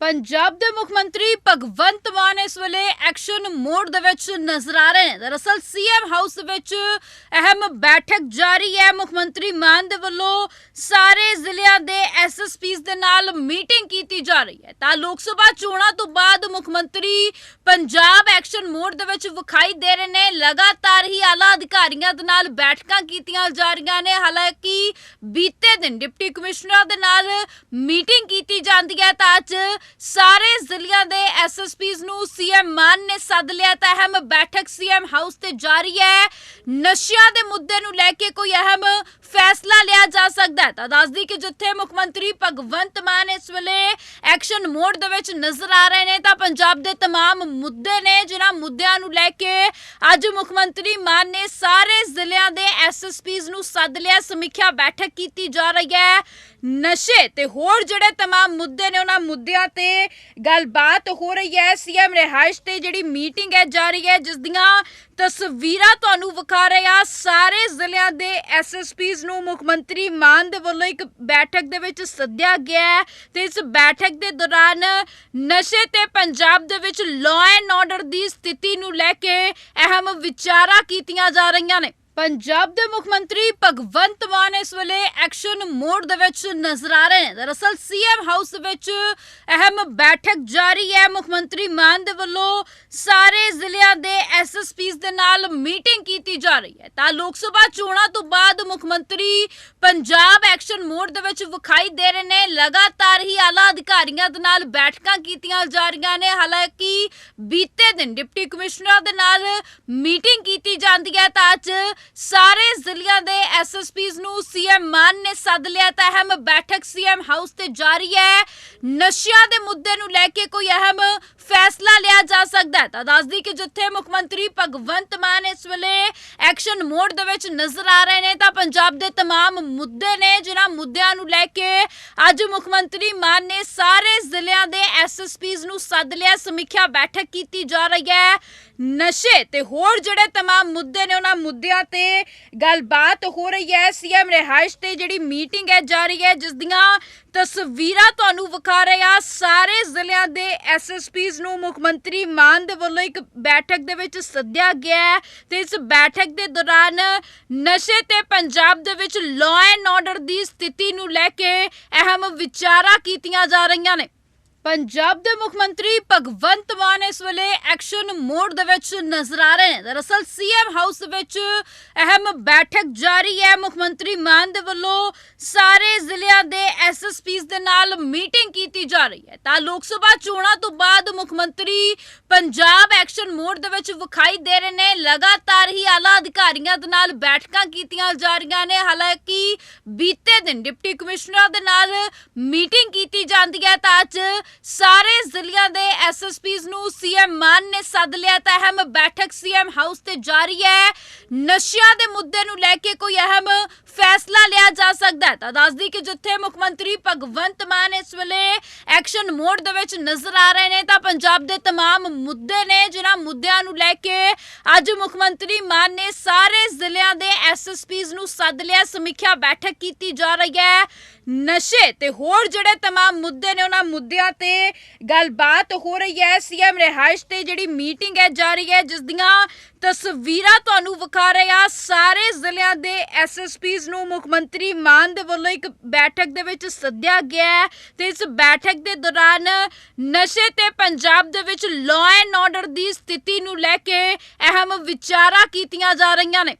ਪੰਜਾਬ ਦੇ ਮੁੱਖ ਮੰਤਰੀ ਭਗਵੰਤ ਮਾਨ ਇਸ ਵੇਲੇ ਐਕਸ਼ਨ ਮੋਡ ਦੇ ਵਿੱਚ ਨਜ਼ਰ ਆ ਰਹੇ ਨੇ। ਦਰਅਸਲ ਸੀਐਮ ਹਾਊਸ ਵਿੱਚ ਅਹਿਮ ਬੈਠਕ ਜਾਰੀ ਹੈ। ਮੁੱਖ ਮੰਤਰੀ ਮਾਨ ਦੇ ਵੱਲੋਂ ਸਾਰੇ ਜ਼ਿਲ੍ਹਿਆਂ ਦੇ ਐਸਐਸਪੀਸ ਦੇ ਨਾਲ ਮੀਟਿੰਗ ਕੀਤੀ ਜਾ ਰਹੀ ਹੈ। ਤਾਂ ਲੋਕ ਸਭਾ ਚੋਣਾਂ ਤੋਂ ਬਾਅਦ ਮੁੱਖ ਮੰਤਰੀ ਪੰਜਾਬ ਐਕਸ਼ਨ ਮੋਡ ਦੇ ਵਿੱਚ ਵਿਖਾਈ ਦੇ ਰਹੇ ਨੇ। ਲਗਾਤਾਰ ਹੀ ਆਲਾ ਅਧਿਕਾਰੀਆਂ ਦੇ ਨਾਲ ਬੈਠਕਾਂ ਕੀਤੀਆਂ ਜਾ ਰਹੀਆਂ ਨੇ। ਹਾਲਾਂਕਿ ਬੀਤੇ ਦਿਨ ਡਿਪਟੀ ਕਮਿਸ਼ਨਰ ਦੇ ਨਾਲ ਮੀਟਿੰਗ ਕੀਤੀ ਜਾਂਦੀ ਹੈ। ਤਾਂ ਅੱਜ ਸਾਰੇ ਜ਼ਿਲ੍ਹਿਆਂ ਦੇ ਐਸਐਸਪੀਸ ਨੂੰ ਸੀਐਮ ਮਾਨ ਨੇ ਸੱਦ ਲਿਆ ਤਾਂ ਅਹਿਮ ਬੈਠਕ ਸੀਐਮ ਹਾਊਸ ਤੇ ਜਾਰੀ ਹੈ। ਨਸ਼ਿਆਂ ਦੇ ਮੁੱਦੇ ਨੂੰ ਲੈ ਕੇ ਕੋਈ ਅਹਿਮ ਫੈਸਲਾ ਲਿਆ ਜਾ ਸਕਦਾ ਹੈ ਤਾਂ ਦੱਸਦੀ ਕਿ ਜਿੱਥੇ ਮੁੱਖ ਮੰਤਰੀ ਭਗਵੰਤ ਮਾਨ ਇਸ ਵੇਲੇ ਐਕਸ਼ਨ ਮੋਡ ਦੇ ਵਿੱਚ ਨਜ਼ਰ ਆ ਰਹੇ ਨੇ ਤਾਂ ਪੰਜਾਬ ਦੇ तमाम ਮੁੱਦੇ ਨੇ ਜਿਨ੍ਹਾਂ ਮੁੱਦਿਆਂ ਨੂੰ ਲੈ ਕੇ ਅੱਜ ਮੁੱਖ ਮੰਤਰੀ ਮਾਨ ਨੇ ਸਾਰੇ ਜ਼ਿਲ੍ਹਿਆਂ ਦੇ ਐਸਐਸਪੀਸ ਨੂੰ ਸੱਦ ਲਿਆ ਸਮੀਖਿਆ ਬੈਠਕ ਕੀਤੀ ਜਾ ਰਹੀ ਹੈ ਨਸ਼ੇ ਤੇ ਹੋਰ ਜਿਹੜੇ तमाम ਮੁੱਦੇ ਨੇ ਉਹਨਾਂ ਮੁੱਦਿਆਂ ਤੇ ਗੱਲਬਾਤ ਹੋ ਰਹੀ ਹੈ ਸੀਐਮ ਰਿਹਾਇਸ਼ ਤੇ ਜਿਹੜੀ ਮੀਟਿੰਗ ਹੈ ਜਾਰੀ ਹੈ ਜਿਸ ਦੀਆਂ ਤਸਵੀਰਾਂ ਤੁਹਾਨੂੰ ਵਿਖਾ ਰਹੇ ਆ ਸਾਰੇ ਜ਼ਿਲ੍ਹਿਆਂ ਦੇ ਐਸਐਸਪੀਸ ਨੂੰ ਮੁੱਖ ਮੰਤਰੀ ਮਾਨ ਦੇ ਵੱਲੋਂ ਇੱਕ ਬੈਠਕ ਦੇ ਵਿੱਚ ਸੱਦਿਆ ਗਿਆ ਹੈ ਤੇ ਇਸ ਬੈਠਕ ਦੇ ਦੌਰਾਨ ਨਸ਼ੇ ਤੇ ਪੰਜਾਬ ਦੇ ਵਿੱਚ ਲਾਅ ਐਂਡ ਆਰਡਰ ਦੀ ਸਥਿਤੀ ਨੂੰ ਲੈ ਕੇ ਅਹਿਮ ਵਿਚਾਰਾਂ ਕੀਤੀਆਂ ਜਾ ਰਹੀਆਂ ਨੇ। ਪੰਜਾਬ ਦੇ ਮੁੱਖ ਮੰਤਰੀ ਭਗਵੰਤ ਮਾਨ ਇਸ ਵੇਲੇ ਐਕਸ਼ਨ ਮੋਡ ਦੇ ਵਿੱਚ ਨਜ਼ਰ ਆ ਰਹੇ ਨੇ। ਦਰਅਸਲ ਸੀਐਮ ਹਾਊਸ ਵਿੱਚ ਅਹਿਮ ਬੈਠਕ ਜਾਰੀ ਹੈ। ਮੁੱਖ ਮੰਤਰੀ ਮਾਨ ਦੇ ਵੱਲੋਂ ਸਾਰੇ ਜ਼ਿਲ੍ਹਿਆਂ ਦੇ ਐਸਐਸਪੀਸ ਦੇ ਨਾਲ ਮੀਟਿੰਗ ਕੀਤੀ ਜਾ ਰਹੀ ਹੈ। ਤਾਂ ਲੋਕ ਸਭਾ ਚੋਣਾਂ ਤੋਂ ਬਾਅਦ ਮੁੱਖ ਮੰਤਰੀ ਪੰਜਾਬ ਐਕਸ਼ਨ ਮੋਡ ਦੇ ਵਿੱਚ ਵਿਖਾਈ ਦੇ ਰਹੇ ਨੇ। ਲਗਾਤਾਰ ਹੀ ਆਲਾ ਅਧਿਕਾਰੀਆਂ ਦੇ ਨਾਲ ਬੈਠਕਾਂ ਕੀਤੀਆਂ ਜਾ ਰਹੀਆਂ ਨੇ। ਹਾਲਾਂਕਿ ਬੀਤੇ ਦਿਨ ਡਿਪਟੀ ਕਮਿਸ਼ਨਰ ਦੇ ਨਾਲ ਮੀਟਿੰਗ ਕੀਤੀ ਜਾਂਦੀ ਹੈ। ਤਾਂ ਅੱਜ ਸਾਰੇ ਜ਼ਿਲ੍ਹਿਆਂ ਦੇ ਐਸਐਸਪੀਸ ਨੂੰ ਸੀਐਮ ਮਾਨ ਨੇ ਸੱਦ ਲਿਆ ਤਾਂ ਅਹਿਮ ਬੈਠਕ ਸੀਐਮ ਹਾਊਸ ਤੇ ਜਾਰੀ ਹੈ ਨਸ਼ਿਆਂ ਦੇ ਮੁੱਦੇ ਨੂੰ ਲੈ ਕੇ ਕੋਈ ਅਹਿਮ ਫੈਸਲਾ ਲਿਆ ਜਾ ਸਕਦਾ ਹੈ ਤਾਂ ਦੱਸਦੀ ਕਿ ਜਿੱਥੇ ਮੁੱਖ ਮੰਤਰੀ ਭਗਵੰਤ ਮਾਨ ਇਸ ਵੇਲੇ ਐਕਸ਼ਨ ਮੋਡ ਦੇ ਵਿੱਚ ਨਜ਼ਰ ਆ ਰਹੇ ਨੇ ਤਾਂ ਪੰਜਾਬ ਦੇ तमाम ਮੁੱਦੇ ਨੇ ਜਿਨ੍ਹਾਂ ਮੁੱਦਿਆਂ ਨੂੰ ਲੈ ਕੇ ਅੱਜ ਮੁੱਖ ਮੰਤਰੀ ਮਾਨ ਨੇ ਸਾਰੇ ਜ਼ਿਲ੍ਹਿਆਂ ਦੇ ਐਸਐਸਪੀਸ ਨੂੰ ਸੱਦ ਲਿਆ ਸਮੀਖਿਆ ਬੈਠਕ ਕੀਤੀ ਜਾ ਰਹੀ ਹੈ ਨਸ਼ੇ ਤੇ ਹੋਰ ਜਿਹੜੇ तमाम ਮੁੱਦੇ ਨੇ ਉਹਨਾਂ ਮੁੱਦਿਆਂ ਤੇ ਗੱਲਬਾਤ ਹੋ ਰਹੀ ਹੈ। ਸੀਐਮ ਰਿਹਾਇਸ਼ ਤੇ ਜਿਹੜੀ ਮੀਟਿੰਗ ਹੈ ਜਾਰੀ ਹੈ, ਜਿਸ ਦੀਆਂ ਤਸਵੀਰਾਂ ਤੁਹਾਨੂੰ ਵਿਖਾ ਰਹੇ ਆ ਸਾਰੇ ਜ਼ਿਲ੍ਹਿਆਂ ਦੇ ਐਸਐਸਪੀਸ ਨੂੰ ਮੁੱਖ ਮੰਤਰੀ ਮਾਨ ਦੇ ਵੱਲੋਂ ਇੱਕ ਬੈਠਕ ਦੇ ਵਿੱਚ ਸੱਦਿਆ ਗਿਆ ਹੈ ਤੇ ਇਸ ਬੈਠਕ ਦੇ ਦੌਰਾਨ ਨਸ਼ੇ ਤੇ ਪੰਜਾਬ ਦੇ ਵਿੱਚ ਲਾਅ ਐਂਡ ਆਰਡਰ ਦੀ ਸਥਿਤੀ ਨੂੰ ਲੈ ਕੇ ਅਹਿਮ ਵਿਚਾਰਾਂ ਕੀਤੀਆਂ ਜਾ ਰਹੀਆਂ ਨੇ। ਪੰਜਾਬ ਦੇ ਮੁੱਖ ਮੰਤਰੀ ਭਗਵੰਤ ਮਾਨ ਇਸ ਵੇਲੇ ਐਕਸ਼ਨ ਮੋਡ ਦੇ ਵਿੱਚ ਨਜ਼ਰ ਆ ਰਹੇ ਨੇ। ਦਰਅਸਲ ਸੀਐਮ ਹਾਊਸ ਵਿੱਚ ਅਹਿਮ ਬੈਠਕ ਜਾਰੀ ਹੈ। ਮੁੱਖ ਮੰਤਰੀ ਮਾਨ ਦੇ ਵੱਲੋਂ ਸਾਰੇ ਜ਼ਿਲ੍ਹਿਆਂ ਦੇ ਐਸਐਸਪੀਸ ਦੇ ਨਾਲ ਮੀਟਿੰਗ ਕੀਤੀ ਜਾ ਰਹੀ ਹੈ। ਤਾਂ ਲੋਕ ਸਭਾ ਚੋਣਾਂ ਤੋਂ ਬਾਅਦ ਮੁੱਖ ਮੰਤਰੀ ਪੰਜਾਬ ਐਕਸ਼ਨ ਮੋਡ ਦੇ ਵਿੱਚ ਵਿਖਾਈ ਦੇ ਰਹੇ ਨੇ। ਲਗਾਤਾਰ ਹੀ ਆਲਾ ਅਧਿਕਾਰੀਆਂ ਦੇ ਨਾਲ ਬੈਠਕਾਂ ਕੀਤੀਆਂ ਜਾ ਰਹੀਆਂ ਨੇ। ਹਾਲਾਂਕਿ ਬੀਤੇ ਦਿਨ ਡਿਪਟੀ ਕਮਿਸ਼ਨਰ ਦੇ ਨਾਲ ਮੀਟਿੰਗ ਕੀਤੀ ਜਾਂਦੀ ਹੈ। ਤਾਂ ਅੱਜ ਸਾਰੇ ਜ਼ਿਲ੍ਹਿਆਂ ਦੇ ਐਸਐਸਪੀਸ ਨੂੰ ਸੀਐਮ ਮਾਨ ਨੇ ਸੱਦ ਲਿਆ ਤਾਂ ਅਹਿਮ ਬੈਠਕ ਸੀਐਮ ਹਾਊਸ ਤੇ ਜਾਰੀ ਹੈ ਨਸ਼ਿਆਂ ਦੇ ਮੁੱਦੇ ਨੂੰ ਲੈ ਕੇ ਕੋਈ ਅਹਿਮ ਫੈਸਲਾ ਲਿਆ ਜਾ ਸਕਦਾ ਹੈ ਤਾਂ ਦੱਸਦੀ ਕਿ ਜਿੱਥੇ ਮੁੱਖ ਮੰਤਰੀ ਭਗਵੰਤ ਮਾਨ ਇਸ ਵੇਲੇ ਐਕਸ਼ਨ ਮੋਡ ਦੇ ਵਿੱਚ ਨਜ਼ਰ ਆ ਰਹੇ ਨੇ ਤਾਂ ਪੰਜਾਬ ਦੇ तमाम ਮੁੱਦੇ ਨੇ ਜਿਨ੍ਹਾਂ ਮੁੱਦਿਆਂ ਨੂੰ ਲੈ ਕੇ ਅੱਜ ਮੁੱਖ ਮੰਤਰੀ ਮਾਨ ਨੇ ਸਾਰੇ ਜ਼ਿਲ੍ਹਿਆਂ ਦੇ ਐਸਐਸਪੀਸ ਨੂੰ ਸੱਦ ਲਿਆ ਸਮੀਖਿਆ ਬੈਠਕ ਕੀਤੀ ਜਾ ਰਹੀ ਹੈ ਨਸ਼ੇ ਤੇ ਹੋਰ ਜਿਹੜੇ तमाम ਮੁੱਦੇ ਨੇ ਉਹਨਾਂ ਮੁੱਦਿਆਂ ਤੇ ਗੱਲਬਾਤ ਹੋ ਰਹੀ ਹੈ ਸੀਐਮ ਰਿਹਾਇਸ਼ ਤੇ ਜਿਹੜੀ ਮੀਟਿੰਗ ਹੈ ਜਾਰੀ ਹੈ ਜਿਸ ਦੀਆਂ ਤਸਵੀਰਾਂ ਤੁਹਾਨੂੰ ਵਿਖਾ ਰਹੇ ਆ ਸਾਰੇ ਜ਼ਿਲ੍ਹਿਆਂ ਦੇ ਐਸਐਸਪੀਸ ਨੂੰ ਮੁੱਖ ਮੰਤਰੀ ਮਾਨ ਦੇ ਵੱਲੋਂ ਇੱਕ ਬੈਠਕ ਦੇ ਵਿੱਚ ਸੱਦਿਆ ਗਿਆ ਹੈ ਤੇ ਇਸ ਬੈਠਕ ਦੇ ਦੌਰਾਨ ਨਸ਼ੇ ਤੇ ਪੰਜਾਬ ਦੇ ਵਿੱਚ ਲਾਅ ਐਂਡ ਆਰਡਰ ਦੀ ਸਥਿਤੀ ਨੂੰ ਲੈ ਕੇ ਅਹਿਮ ਵਿਚਾਰਾਂ ਕੀਤੀਆਂ ਜਾ ਰਹੀਆਂ ਨੇ